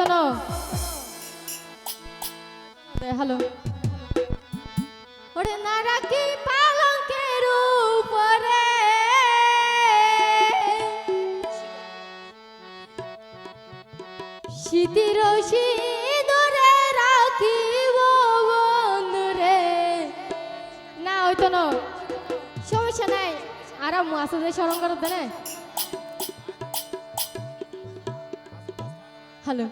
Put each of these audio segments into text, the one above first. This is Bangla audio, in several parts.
তো না হ্যালো ওরে না রাখি পালঙ্কের উপরে? শীতির সিঁদুরে রাখিব বন্ধুরে। না, ওই তো না নাই। আরাম আছে যে স্মরণ করতে হ্যালো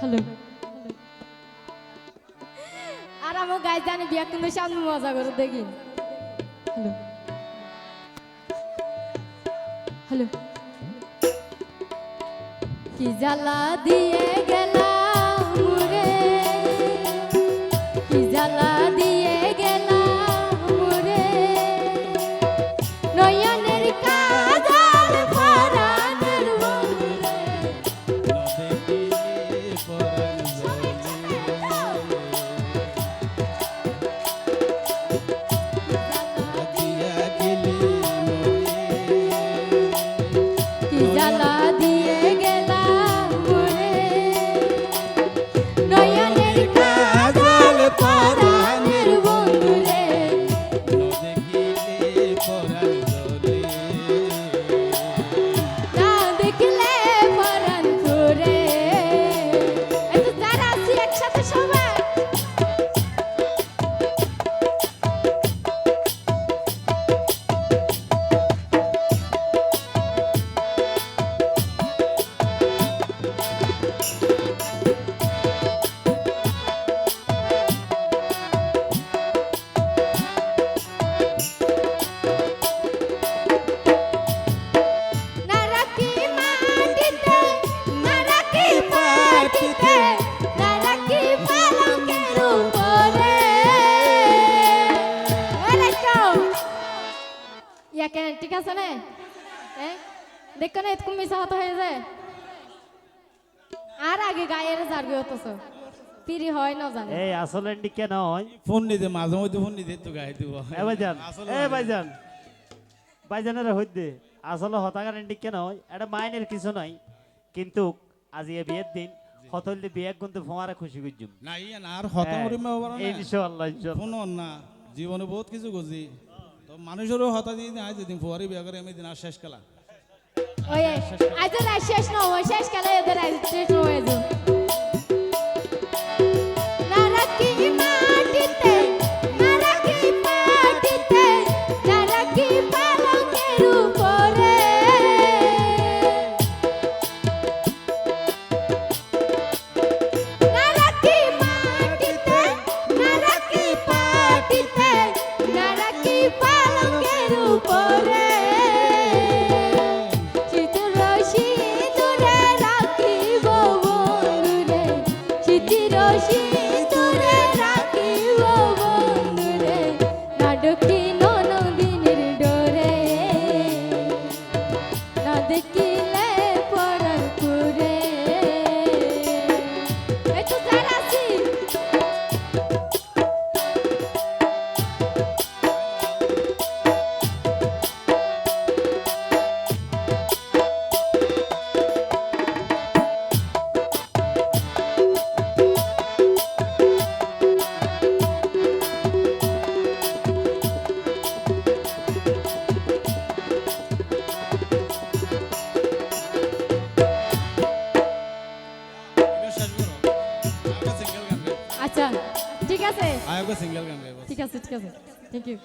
হ্যালো আর আমার গায়ে জানি বিয়া কিন্তু সামনে মজা করে দেখি। হ্যালো হ্যালো কি জ্বালা দিয়ে জ্বালা দিয়ে ইয়া কেন ঠিক আছে না? হ্যাঁ দেখো না এতকম মিশা হতে হয়ে যায় আর আগে গায়ের জারবি হতছ। পিরি হয় না জানে এই আসলে কেন হয়? ফোন নিতে মাঝে মধ্যে ফোন নিতে তো গায়ে দিব। এ ভাইজান আসলে এ ভাইজান। ভাইজানের হইতে আসলে হতাকার এন্ডি কেন হয়? এটা মাইনের কিছু নাই। কিন্তু আজি এ বিয়ের দিন হতললে বিয়ে কিন্তু ফোমারা খুশি করছুম না ইয়ে না আর হতা মরিম পারো না ইনশাআল্লাহ ইনশাআল্লাহ ফোন না জীবনে বহুত কিছু তো মানুষেরও হতা দিয়ে দিন, আজ দিন ফুয়ারি বিয়া করে, আমি দিন আর শেষ খেলা। শেষ খেলা শেষ হয়ে আচ্ছা ঠিক আছে। আগে সিঙ্গেল গান ঠিক আছে ঠিক আছে। Thank you